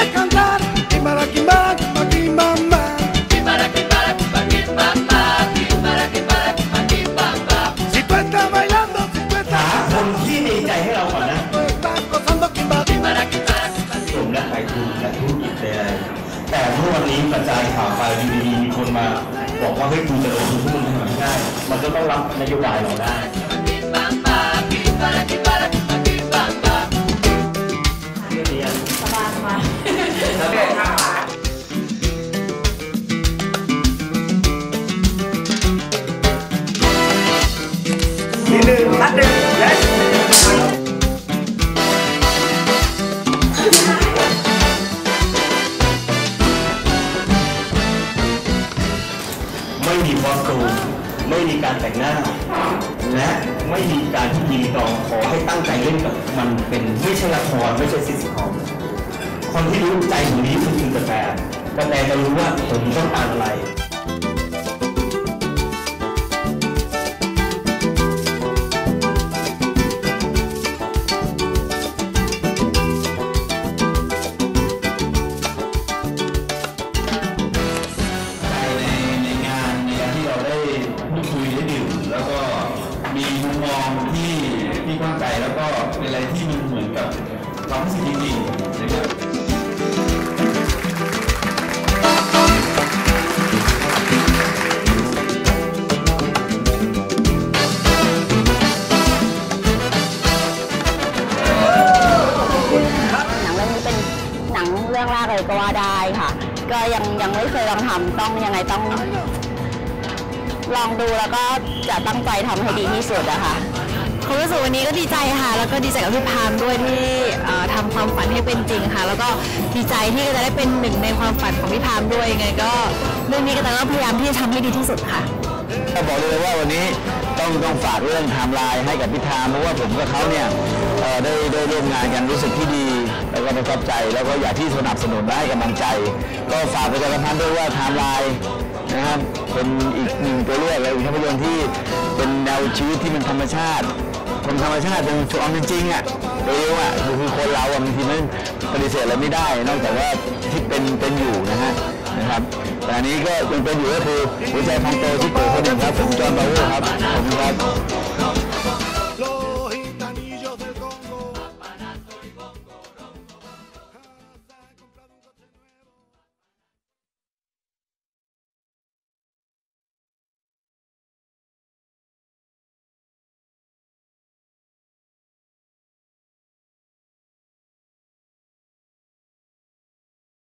sabe cantar. Kimbara, kimbara, kimbamba. Kimbara, kimbara, kimbamba. Kimbara, kimbara, kimbamba. Si tú estás bailando, si tú estás. หาคนที่ในใจให้เราก่อนนะ Estás gozando, kimbara, kimbara, kimbara. ผมและไอทูและธุรกิจใดๆแต่เมื่อวันนี้กระจายข่าวไปดีๆมีคนมา บอกว่าเฮ้ยกูจะลงทุนหุ้นให้มันได้ มันก็ต้องรับนโยบายเราได้ นึ่งนัดหนึ่งและไม่มีคอสตูมไม่มีการแต่งหน้า และไม่มีการที่ยิงตองขอให้ตั้งใจเล่นกับมันเป็นไม่ใช่ละครไม่ใช่ซิสคอมคนที่รู้ใจของนี้คือจิงกาแฟกาแฟจะรู้ว่าผมต้องการอะไร เป็นอะไรที่มันเหมือนกับความรู้สึกจริงๆนะครับหนังเรื่องนี้เป็นหนังเรื่องแรกเลยก็ว่าได้ค่ะ ก็ยังยังไม่เคยลองทำต้องยังไงต้อง ลองดูแล้วก็จะตั้งใจทำให้ดีที่สุดอะค่ะ ความรู้สึกวันนี้ก็ดีใจค่ะ แล้วก็ดีใจกับพี่พามด้วยที่เอ่อทำความฝันให้เป็นจริงค่ะ แล้วก็ดีใจที่จะได้เป็นหนึ่งในความฝันของพี่พามด้วยยังไงก็เรื่องนี้ก็ต้องพยายามที่จะทำให้ดีที่สุดค่ะ ก็บอกเลยว่าวันนี้ต้องต้องฝากเรื่องไทม์ไลน์ให้กับพิธามเพราะว่าผมกับเขาเนี่ยเอ่อได้ได้ร่วมงานกันรู้สึกที่ดี แล้วก็ประทับใจแล้วก็อยากที่สนับสนุนและให้กำลังใจ ก็ฝากประชาสัมพันธ์ด้วยว่าไทม์ไลน์นะครับเป็นอีกหนึ่งตัวเลือกและเป็นภาพยนตร์ที่เป็นแนวชีวิตที่มันธรรมชาติ คนธรรมชาติเป็นความเป็นจริงอะเร็วอะคือคนเราอะบางทีมันปฏิเสธอะไรไม่ได้ นอกจากว่าที่เป็นเป็นอยู่นะฮะนะครับแต่อันนี้ก็ยังเป็นอยู่ก็คือหัวใจพองโตที่เกิดขึ้นครับผมจอห์นบาโวครับขอบผมครับ